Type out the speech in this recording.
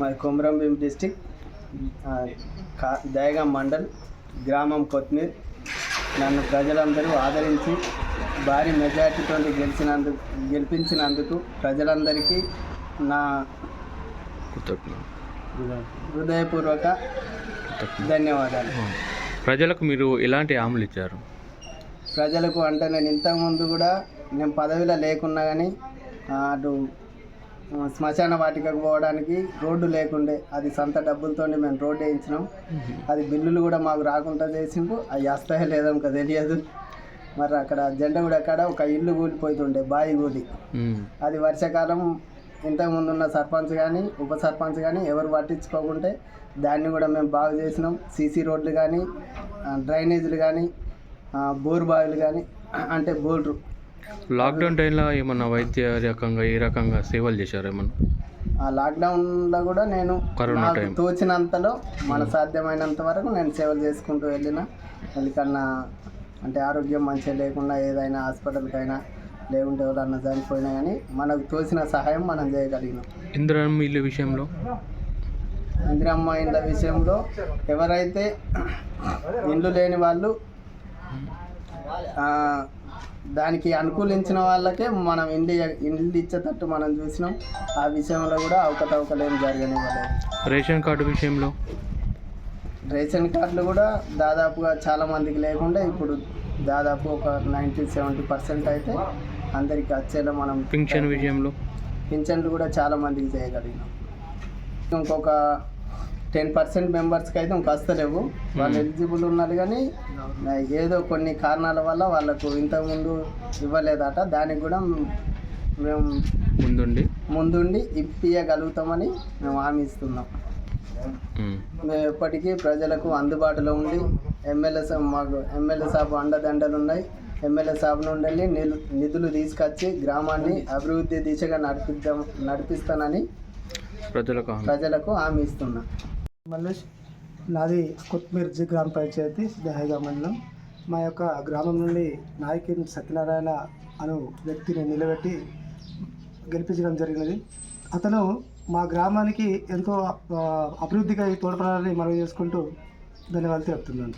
మాది కొమరంభీం డిస్టిక్. దయగాం మండల్ గ్రామం కొత్తిమీర్. నన్ను ప్రజలందరూ ఆదరించి భారీ మెజార్టీతో గెలిచినందుకు గెలిపించినందుకు ప్రజలందరికీ నా హృదయపూర్వక ధన్యవాదాలు. ప్రజలకు మీరు ఎలాంటి హామీలు ఇచ్చారు? ప్రజలకు అంటే నేను ఇంతకుముందు కూడా నేను పదవిలో లేకున్నా కానీ అటు శ్మశాన వాటికకు పోవడానికి రోడ్డు లేకుండే అది సొంత డబ్బులతో మేము రోడ్డు వేయించినాం. అది బిల్లులు కూడా మాకు రాకుండా చేసిండు అవి వస్తాయో లేదో ఇంకా తెలియదు. మరి అక్కడ జెండగూడ అక్కడ ఒక ఇల్లు కూలిపోతుండే బాయి కూలి. అది వర్షాకాలం ఇంతకుముందు ఉన్న సర్పంచ్ కానీ ఉప సర్పంచ్ కానీ ఎవరు పట్టించుకోకుంటే దాన్ని కూడా మేము బాగు చేసినాం. సీసీ రోడ్లు కానీ డ్రైనేజీలు కానీ బోర్ బావిలు కానీ అంటే బోర్లు లాక్డౌన్ టైంలో ఏమన్నా వైద్య రకంగా ఏ రకంగా సేవలు చేశారు ఏమన్నా? ఆ లాక్డౌన్లో కూడా నేను కరోనా నాకు టైం. తోచినంతలో మన సాధ్యమైనంత వరకు నేను సేవలు చేసుకుంటూ వెళ్ళిన. ఎందుకన్నా అంటే ఆరోగ్యం మంచిగా లేకుండా ఏదైనా హాస్పిటల్కైనా లేకుంటే ఎవరన్నా చనిపోయినా కానీ మనకు తోచిన సహాయం మనం చేయగలిగినాం. ఇందిరమ్మ ఇల్లు విషయంలో? ఇందిరమ్మ ఇండ్ల విషయంలో ఎవరైతే ఇండ్లు లేని వాళ్ళు ఆ, దానికి అనుకూలించిన వాళ్ళకే మనం ఇండి ఇండ్లు ఇచ్చేటట్టు మనం చూసినాం. ఆ విషయంలో కూడా అవకతవకలేం జరగనివ్వలేదు. రేషన్ కార్డు విషయంలో? రేషన్ కార్డులు కూడా దాదాపుగా చాలా మందికి లేకుండా ఇప్పుడు దాదాపు ఒక నైంటీ సెవెంటీ పర్సెంట్ అయితే అందరికీ వచ్చేలా మనం పింఛన్ విషయంలో? పింఛన్లు కూడా చాలా మందికి చేయగలిగినాం. ఇంకొక టెన్ పర్సెంట్ మెంబర్స్కి అయితే ఇంక వస్తలేవు. వాళ్ళు ఎలిజిబుల్ ఉన్నారు కానీ ఏదో కొన్ని కారణాల వల్ల వాళ్ళకు ఇంతకుముందు ఇవ్వలేదట. దానికి కూడా మేము ముందుండి. ముందుండి ఇప్పియగలుగుతామని మేము హామీ ఇస్తున్నాం. మ్మ్. మేము ఎప్పటికీ ప్రజలకు అందుబాటులో ఉండి ఎమ్మెల్యే సా- మాకు ఎమ్మెల్యే సాబ్ అండదండలు ఉన్నాయి. ఎమ్మెల్యే సాబ్ నుండి నిధులు తీసుకొచ్చి గ్రామాన్ని అభివృద్ధి దిశగా నడిపిద్దాం నడిపిస్తానని ప్రజలకు. ప్రజలకు హామీ ఇస్తున్నా. మల్లేష్ నాది కొత్తిమీర్ జి గ్రామ పంచాయతీ సిద్ధహైగా మండలం. మా యొక్క గ్రామం నుండి నాయకుని సత్యనారాయణ అను వ్యక్తిని నిలబెట్టి గెలిపించడం జరిగినది. అతను మా గ్రామానికి ఎంతో అభివృద్ధిగా తోడ్పడాలని మనవి చేసుకుంటూ ధన్యవాదాలు తెలుపుతున్నాను.